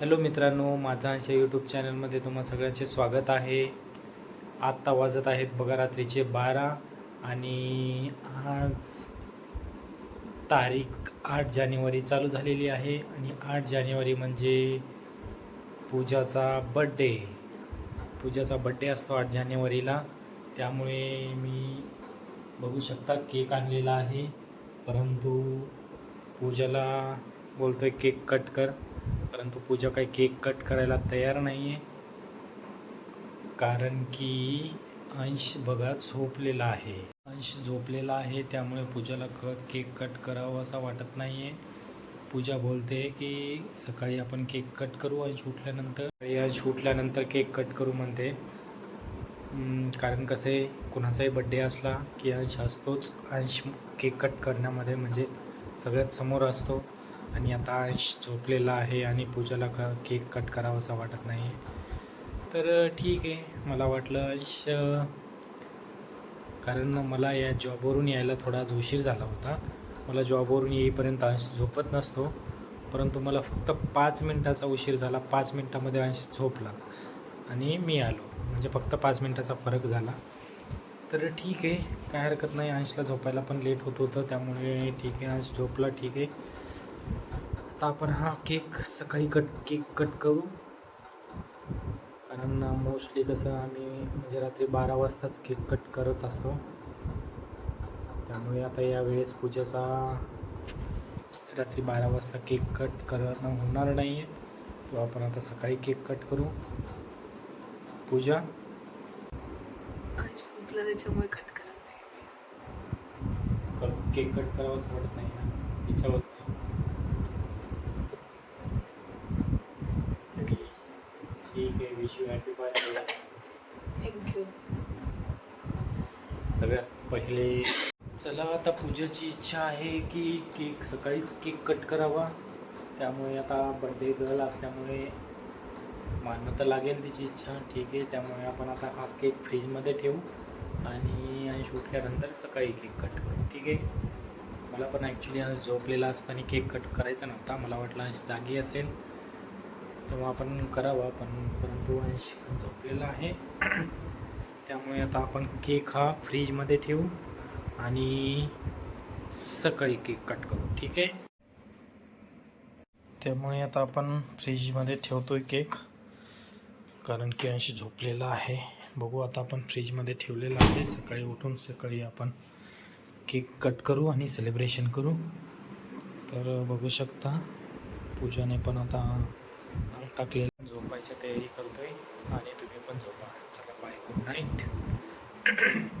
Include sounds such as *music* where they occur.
Hello मित्रांनो माझा अशा यूट्यूब चॅनलमध्ये तुम्हा सगळ्यांचे स्वागत आहे. आत्ता वाजत आहेत बघा रात्रीचे बारा आणि आज तारीख आठ जानेवारी चालू झालेली आहे आणि आठ जानेवारी म्हणजे पूजाचा बड्डे पूजाचा बड्डे असतो आठ जानेवारीला. त्यामुळे मी बघू शकता केक आणलेला आहे. परंतु पूजाला बोलतोय केक कट कर. परंतु पूजा काही केक कट करायला तयार नाही आहे कारण की अंश बघा झोपलेला आहे. अंश झोपलेला आहे त्यामुळे पूजाला क केक कट करावा असा वाटत नाही आहे पूजा बोलते की सकाळी आपण केक कट करू अंश उठल्यानंतर. अंश उठल्यानंतर केक कट करू म्हणते. कारण कसं आहे कुणाचाही बड्डे असला की अंश असतोच. अंश केक कट करण्यामध्ये म्हणजे सगळ्यात समोर असतो. आणि आता अंश झोपलेला आहे आणि पूजाला क केक कट करावासा वाटत नाही. तर ठीक आहे. मला वाटलं अंश कारण मला या जॉबवरून यायला थोडा उशीर झाला होता. मला जॉबवरून येईपर्यंत अंश झोपत नसतो. परंतु मला फक्त पाच मिनटाचा उशीर झाला. पाच मिनटामध्ये अंश झोपला आणि मी आलो. म्हणजे फक्त पाच मिनटाचा फरक झाला. तर ठीक आहे. काय हरकत नाही. अंशला झोपायला पण लेट होत होतं. त्यामुळे ठीक आहे. अंश झोपला. ठीक आहे. आता आपण हा केक सकाळी कट केक कट करू. कारण मोस्टली कसं आम्ही म्हणजे रात्री बारा वाजताच केक कट करत असतो. त्यामुळे आता यावेळेस पूजाचा रात्री बारा वाजता केक कट करणं होणार नाही आहे तो आपण आता सकाळी केक कट करू. पूजा? संपला त्याच्यामुळे कट करत नाही. केक कट करावं असं वाटत नाही ना इच्छा होत नाही ठीक आहे wish you happy birthday thank you सगळ्यात पहिले चला आता पूजाची इच्छा आहे की केक सकाळीच केक कट करावा. त्यामुळे आता बड्डे गर्ल असल्यामुळे मानणं तर लागेल तिची इच्छा. ठीक आहे त्यामुळे आपण आता हा केक फ्रीजमध्ये ठेवू आणि अंश उठल्यानंतर सकाळी केक कट करू. ठीक आहे? मला पण ॲक्च्युली अंश झोपलेला असताना केक कट करायचा नव्हता. मला वाटलं अंश जागी असेल. तेव्हा आपण करावा पण परंतु अंश झोपलेला आहे. *clears throat* त्यामुळे आता आपण केक हा फ्रीजमध्ये ठेवू आणि सकाळी केक कट करू ठीक आहे? त्यामुळे आता आपण फ्रीजमध्ये ठेवतो आहे केक कारण की अंश झोपलेला आहे. बघू आता आपण फ्रीजमध्ये ठेवलेला आहे. सकाळी उठून सकाळी आपण केक कट करू आणि सेलिब्रेशन करू. तर बघू शकता पूजाने पण आता टाकले झोपायची तयारी करतोय आणि तुम्ही पण झोपा. चला बाय गुड नाईट